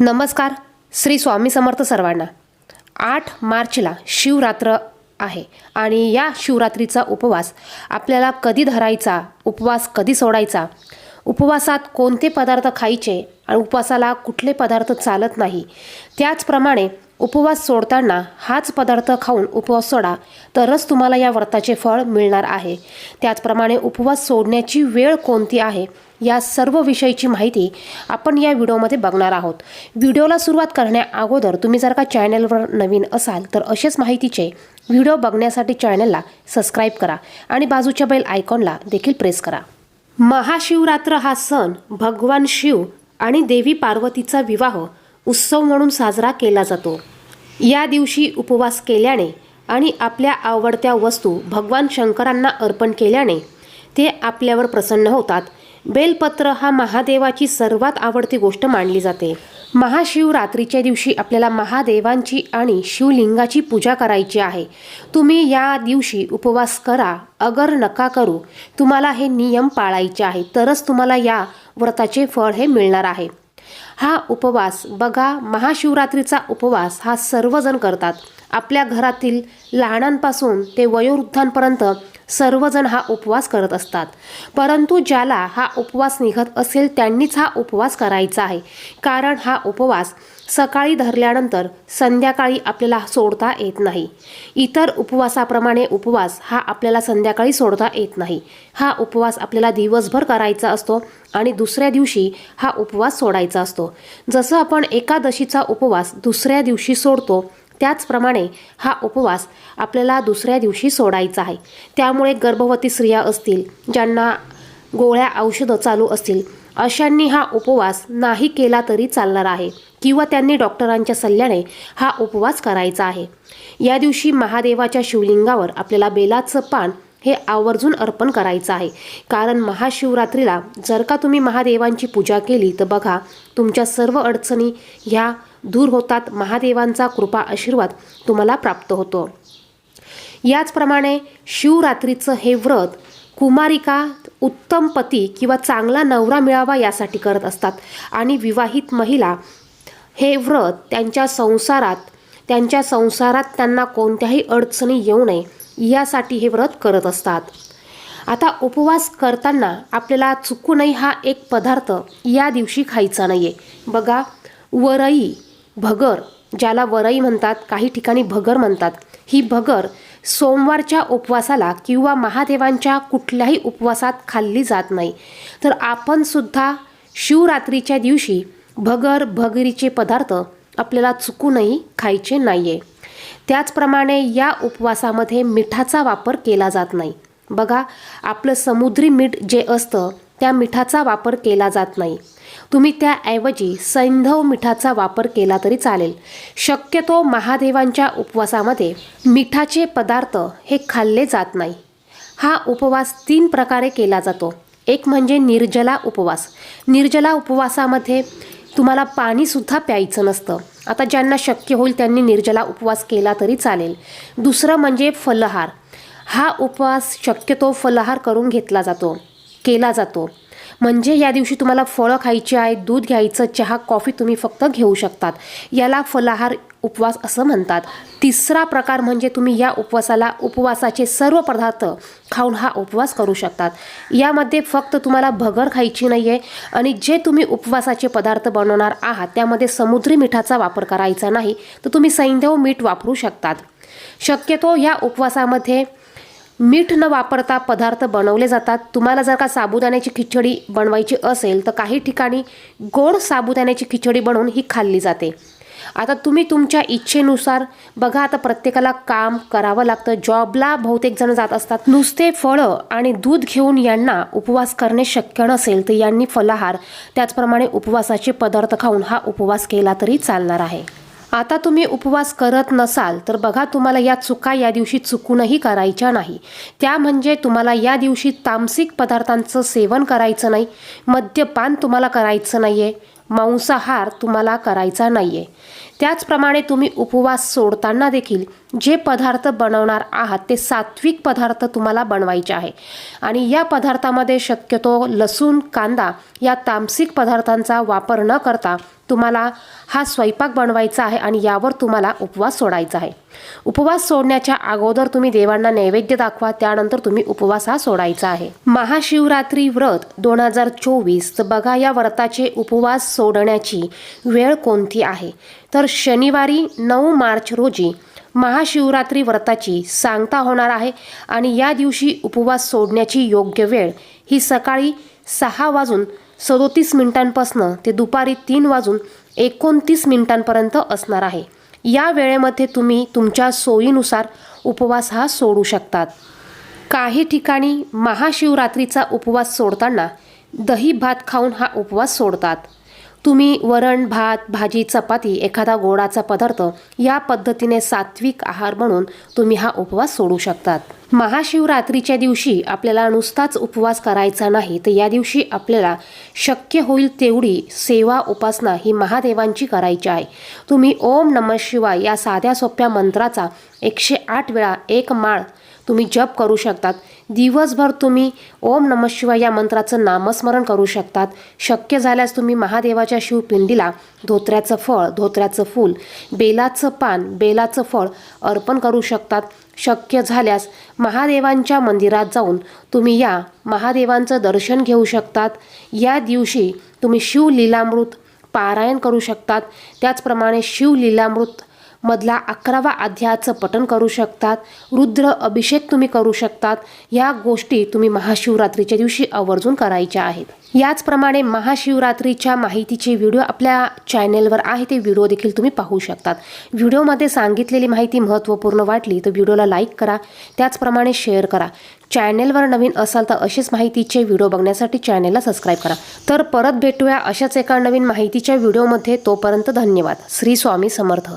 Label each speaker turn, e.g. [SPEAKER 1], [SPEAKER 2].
[SPEAKER 1] नमस्कार. श्री स्वामी समर्थ सर्वांना. आठ मार्चला शिवरात्र आहे आणि या शिवरात्रीचा उपवास आपल्याला कधी धरायचा उपवास कधी सोडायचा उपवासात कोणते पदार्थ खायचे आणि उपवासाला कुठले पदार्थ चालत नाही त्याचप्रमाणे उपवास सोडताना हाच पदार्थ खाऊन उपवास सोडा तरच तुम्हाला या व्रताचे फळ मिळणार आहे. त्याचप्रमाणे उपवास सोडण्याची वेळ कोणती आहे? या सर्व विषयीची माहिती आपण या व्हिडिओमध्ये बघणार आहोत. व्हिडिओला सुरुवात करण्या अगोदर तुम्ही जर का चॅनलवर नवीन असाल तर असेच माहितीचे व्हिडिओ बघण्यासाठी चॅनलला सबस्क्राईब करा आणि बाजूच्या बेल आयकॉनला देखील प्रेस करा. महाशिवरात्र हा सण भगवान शिव आणि देवी पार्वतीचा विवाह उत्सव म्हणून साजरा केला जातो. या दिवशी उपवास केल्याने आणि आपल्या आवडत्या वस्तू भगवान शंकरांना अर्पण केल्याने ते आपल्यावर प्रसन्न होतात. बेलपत्र हा महादेवाची सर्वात आवडती गोष्ट मानली जाते. महाशिवरात्रीच्या दिवशी आपल्याला महादेवांची आणि शिवलिंगाची पूजा करायची आहे. तुम्ही या दिवशी उपवास करा अगर नका करू तुम्हाला हे नियम पाळायचे आहे तरच तुम्हाला या व्रताचे फळ हे मिळणार आहे. हा उपवास बघा महाशिवरात्रीचा उपवास हा सर्वजण करतात. आपल्या घरातील लहानांपासून ते वयोवृद्धांपर्यंत सर्वजण हा उपवास करत असतात. परंतु ज्याला हा उपवास निघत असेल त्यांनीच हा उपवास करायचा आहे. कारण हा उपवास सकाळी धरल्यानंतर संध्याकाळी आपल्याला सोडता येत नाही. इतर उपवासाप्रमाणे उपवास हा आपल्याला संध्याकाळी सोडता येत नाही. हा उपवास आपल्याला दिवसभर करायचा असतो आणि दुसऱ्या दिवशी हा उपवास सोडायचा असतो. जसं आपण एकादशीचा उपवास दुसऱ्या दिवशी सोडतो त्याचप्रमाणे हा उपवास आपल्याला दुसऱ्या दिवशी सोडायचा आहे. त्यामुळे गर्भवती स्त्रिया असतील ज्यांना गोळ्या औषधं चालू असतील अशांनी हा उपवास नाही केला तरी चालणार आहे किंवा त्यांनी डॉक्टरांच्या सल्ल्याने हा उपवास करायचा आहे. या दिवशी महादेवाच्या शिवलिंगावर आपल्याला बेलाचं पान हे आवर्जून अर्पण करायचं आहे. कारण महाशिवरात्रीला जर का तुम्ही महादेवांची पूजा केली तर बघा तुमच्या सर्व अडचणी ह्या दूर होतात. महादेवांचा कृपा आशीर्वाद तुम्हाला प्राप्त होतो. याचप्रमाणे शिवरात्रीचं हे व्रत कुमारिका उत्तम पती किंवा चांगला नवरा मिळावा यासाठी करत असतात. आणि विवाहित महिला हे व्रत त्यांच्या संसारात त्यांच्या संसारात त्यांना कोणत्याही अडचणी येऊ नये. यासाठी हे व्रत करत असतात. आता उपवास करताना आपल्याला चुकूनही हा एक पदार्थ या दिवशी खायचा नाही आहे बघा वरई भगर ज्याला वरई म्हणतात काही ठिकाणी भगर म्हणतात. ही भगर सोमवारच्या उपवासाला किंवा महादेवांच्या कुठल्याही उपवासात खाल्ली जात नाही. तर आपण सुद्धा शिवरात्रीच्या दिवशी भगर भगरीचे पदार्थ आपल्याला चुकूनही खायचे नाही आहे त्याचप्रमाणे या उपवासामध्ये मिठाचा वापर केला जात नाही. बघा आपलं समुद्री मीठ जे असतं त्या मिठाचा वापर केला जात नाही. तुम्ही त्याऐवजी सैंधव मिठाचा वापर केला तरी चालेल. शक्यतो महादेवांच्या उपवासामध्ये मिठाचे पदार्थ हे खाल्ले जात नाही. हा उपवास तीन प्रकारे केला जातो. एक म्हणजे निर्जला उपवास. निर्जला उपवासामध्ये तुम्हाला पाणीसुद्धा प्यायचं नसतं. आता ज्यांना शक्य होईल त्यांनी निर्जला उपवास केला तरी चालेल. दुसरं म्हणजे फलहार. हा उपवास शक्यतो फलहार करून घेतला जातो केला जातो. म्हणजे या दिवशी तुम्हाला फळं खायची आहे दूध घ्यायचं चहा कॉफी तुम्ही फक्त घेऊ शकतात. याला फलाहार उपवास असं म्हणतात. तिसरा प्रकार म्हणजे तुम्ही या उपवासाला उपवासाचे सर्व पदार्थ खाऊन हा उपवास करू शकतात. यामध्ये फक्त तुम्हाला भगर खायची नाही आहे आणि जे तुम्ही उपवासाचे पदार्थ बनवणार आहात त्यामध्ये समुद्री मिठाचा वापर करायचा नाही तर तुम्ही सैंधव मीठ वापरू शकतात. शक्यतो या उपवासामध्ये मीठ न वापरता पदार्थ बनवले जातात. तुम्हाला जर का साबुदाण्याची खिचडी बनवायची असेल तर काही ठिकाणी गोड साबुदाण्याची खिचडी बनवून ही खाल्ली जाते. आता तुम्ही तुमच्या इच्छेनुसार बघा आता प्रत्येकाला काम करावं लागतं. जॉबला बहुतेक जण जात असतात. नुसते फळं आणि दूध घेऊन यांना उपवास करणे शक्य नसेल तर यांनी फलाहार त्याचप्रमाणे उपवासाचे पदार्थ खाऊन हा उपवास केला तरी चालणार आहे. आता तुम्ही उपवास करत नसाल तर बघा तुम्हाला या चुका या दिवशी चुकूनही करायच्या नाही. त्या म्हणजे तुम्हाला या दिवशी तामसिक पदार्थांचं सेवन करायचं नाही मद्यपान तुम्हाला करायचं नाही आहे मांसाहार तुम्हाला करायचा नाही आहे त्याचप्रमाणे तुम्ही उपवास सोडताना देखील जे पदार्थ बनवणार आहात ते सात्विक पदार्थ तुम्हाला बनवायचे आहे. आणि या पदार्थामध्ये शक्यतो लसूण कांदा या तामसिक पदार्थांचा वापर न करता तुम्हाला हा स्वयंपाक बनवायचा आहे आणि यावर तुम्हाला उपवास सोडायचा आहे. उपवास सोडण्याच्या अगोदर तुम्ही देवांना नैवेद्य दाखवा त्यानंतर तुम्ही उपवास हा सोडायचा आहे. महाशिवरात्री व्रत दोन हजार चोवीस तर बघा या व्रताचे उपवास सोडण्याची वेळ कोणती आहे? तर शनिवारी नऊ मार्च रोजी महाशिवरात्री व्रताची सांगता होणार आहे आणि या दिवशी उपवास सोडण्याची योग्य वेळ ही सकाळी सहा वाजून सदोतीस मिनिटांपासनं ते दुपारी तीन वाजून एकोणतीस मिनिटांपर्यंत असणार आहे. या वेळेमध्ये तुम्ही तुमच्या सोयीनुसार उपवास हा सोडू शकतात. काही ठिकाणी महाशिवरात्रीचा उपवास सोडताना दही भात खाऊन हा उपवास सोडतात. तुम्ही वरण भात भाजी चपाती एखादा गोडाचा पदार्थ या पद्धतीने सात्विक आहार म्हणून तुम्ही हा उपवास सोडू शकतात. महाशिवरात्रीच्या दिवशी आपल्याला नुसताच उपवास करायचा नाही तर या दिवशी आपल्याला शक्य होईल तेवढी सेवा उपासना ही महादेवांची करायची आहे. तुम्ही ओम नम शिवाय या साध्या सोप्या मंत्राचा एकशे आठ वेळा एक माळ तुम्ही जप करू शकतात. दिवसभर तुम्ही ओम नम शिवाय या मंत्राचं नामस्मरण करू शकतात. शक्य झाल्यास तुम्ही महादेवाच्या शिवपिंडीला धोत्र्याचं फळ धोत्र्याचं फूल बेलाचं पान बेलाचं फळ अर्पण करू शकतात. शक्य झाल्यास महादेवांच्या मंदिरात जाऊन तुम्ही या महादेवांचं दर्शन घेऊ शकतात. या दिवशी तुम्ही शिवलीलामृत पारायण करू शकतात. त्याचप्रमाणे शिवलीलामृत मधला अकरावा अध्यायाचं पठण करू शकतात. रुद्र अभिषेक तुम्ही करू शकतात. या गोष्टी तुम्ही महाशिवरात्रीच्या दिवशी आवर्जून करायच्या आहेत. याचप्रमाणे महाशिवरात्रीच्या माहितीचे व्हिडिओ आपल्या चॅनेलवर आहे ते व्हिडिओ देखील तुम्ही पाहू शकतात. व्हिडिओमध्ये सांगितलेली माहिती महत्त्वपूर्ण वाटली तर व्हिडिओला लाईक करा. त्याचप्रमाणे शेअर करा. चॅनेलवर नवीन असाल तर असेच माहितीचे व्हिडिओ बघण्यासाठी चॅनेलला सबस्क्राईब करा. तर परत भेटूया अशाच एका नवीन माहितीच्या व्हिडिओमध्ये. तोपर्यंत धन्यवाद. श्री स्वामी समर्थ.